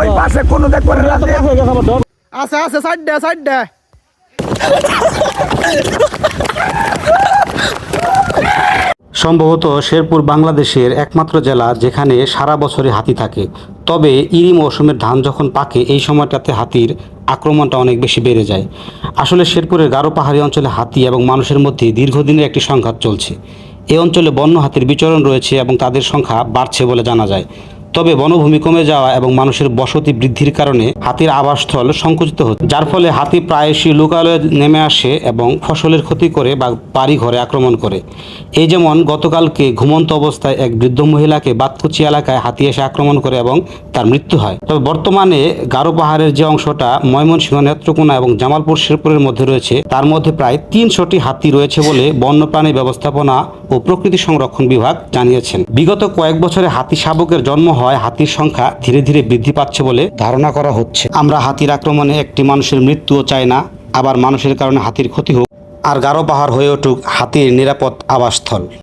ওই পাশে কোনো দেখব না আছে আছে সাইড দে সাইড দে। সম্ভবত শেরপুর বাংলাদেশের একমাত্র জেলা যেখানে সারা বছরই হাতি থাকে। তবে ইরি মৌসুমের ধান যখন পাকে এই সময়টাতে হাতির আক্রমণটা অনেক বেশি বেড়ে যায়। আসলে শেরপুরের গারো পাহাড়ি অঞ্চলে হাতি এবং মানুষের মধ্যে দীর্ঘদিনের একটি সংঘাত চলছে। এ অঞ্চলে বন্য হাতির বিচরণ রয়েছে এবং তাদের সংখ্যা বাড়ছে বলে জানা যায়। তবে বনভূমি কমে যাওয়া এবং মানুষের বসতি বৃদ্ধির কারণে হাতির আবাসস্থল সংকুচিত হচ্ছে। যার ফলে হাতি প্রায়শই লোকালয়ে নেমে আসে এবং ফসলের ক্ষতি করে বা বাড়ি ঘরে আক্রমণ করে। এই যেমন গতকালকে ঘুমন্ত অবস্থায় এক বৃদ্ধ মহিলাকে বাতকুচি এলাকায় হাতি এসে আক্রমণ করে এবং তার মৃত্যু হয়। তবে বর্তমানে গারো পাহাড়ের যে অংশটা ময়মনসিংহ নেত্রকোনা এবং জামালপুর শেরপুরের মধ্যে রয়েছে, তার মধ্যে প্রায় তিনশোটি হাতি রয়েছে বলে বন্যপ্রাণী ব্যবস্থাপনা ও প্রকৃতি সংরক্ষণ বিভাগ জানিয়েছেন। বিগত কয়েক বছরে হাতি শাবকের জন্ম হয় হাতির সংখ্যা ধীরে ধীরে বৃদ্ধি পাচ্ছে বলে ধারণা করা হচ্ছে। আমরা হাতির আক্রমণে একটি মানুষের মৃত্যুও চাই না, আবার মানুষের কারণে হাতির ক্ষতি হোক, আর গারো পাহাড় হয়ে উঠুক হাতির নিরাপদ আবাসস্থল।